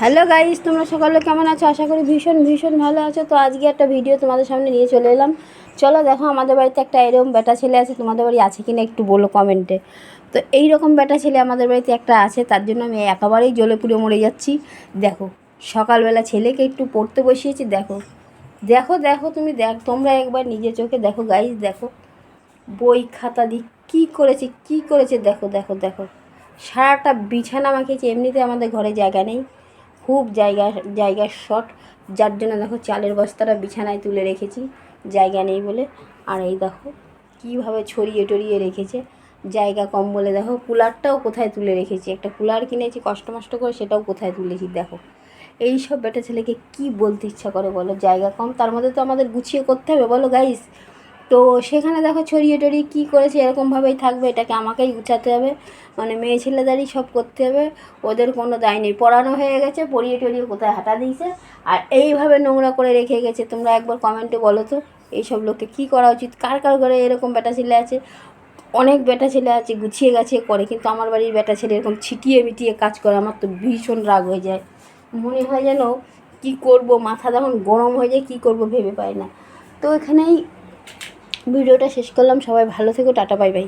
Hello guys তোমরা সকালে কেমন আছো? আশা করি ভীষণ ভীষণ ভালো আছো। তো আজকে একটা ভিডিও তোমাদের সামনে নিয়ে চলে এলাম। চলো দেখো, আমাদের বাড়িতে একটা এরকম বেটা ছেলে আছে। তোমাদের বাড়ি আছে কিনা একটু বলো কমেন্টে তো এই রকম বেটা ছেলে আমাদের বাড়িতে একটা আছে। তার জন্য আমি একেবারেই জলে পুড়ে মরে যাচ্ছি। দেখো, সকালবেলা ছেলেকে একটু পড়তে বসিয়েছি। দেখো দেখো দেখো তুমি, দেখ, তোমরা একবার নিজের চোখে দেখো গাইস দেখো। বই খাতা দি কী করেছে কী করেছে? দেখো দেখো দেখো। সারাটা বিছানা মাখিয়েছে। এমনিতে আমাদের ঘরে জায়গা নেই। খুব জায়গা জায়গার শর্ট যার জন্য দেখো চালের বস্তাটা বিছানায় তুলে রেখেছি, জায়গা নেই বলে। আর এই দেখো কীভাবে ছড়িয়ে টড়িয়ে রেখেছে। জায়গা কম বলে দেখো কুলারটাও কোথায় তুলে রেখেছি। একটা কুলার কিনেছি কষ্ট মষ্ট করে সেটাও কোথায় তুলেছি দেখো। এই সব বেটা ছেলেকে কি বলতে ইচ্ছা করে বলো? জায়গা কম, তার মধ্যে তো আমাদের গুছিয়ে করতে হবে। বলো গাইস তো সেখানে দেখো ছড়িয়ে টড়িয়ে কী করেছে, এরকমভাবেই থাকবে, এটাকে আমাকেই গুছাতে হবে। মানে মেয়ে ছেলেদেরই সব করতে হবে, ওদের কোনো দায় নেই। পড়ানো হয়ে গেছে, পড়িয়ে টড়িয়ে কোথায় হাঁটা দিয়েছে। আর এইভাবে নোংরা করে রেখে গেছে, তোমরা একবার কমেন্টে বলো তো, এইসব লোককে কী করা উচিত? কার কার ঘরে এরকম বেটা ছেলে আছে? অনেক বেটা ছেলে আছে, গুছিয়ে গাছিয়ে করে, কিন্তু আমার বাড়ির বেটা ছেলে এরকম ছিটিয়ে মিটিয়ে কাজ করে, আমার তো ভীষণ রাগ হয়ে যায়। মনে হয় যেন কী করব, মাথা যখন গরম হয়ে যায়, কী করব ভেবে পাই না। তো এখানেই ভিডিওটা শেষ করলাম। সবাই ভালো থেকো টাটা বাই বাই।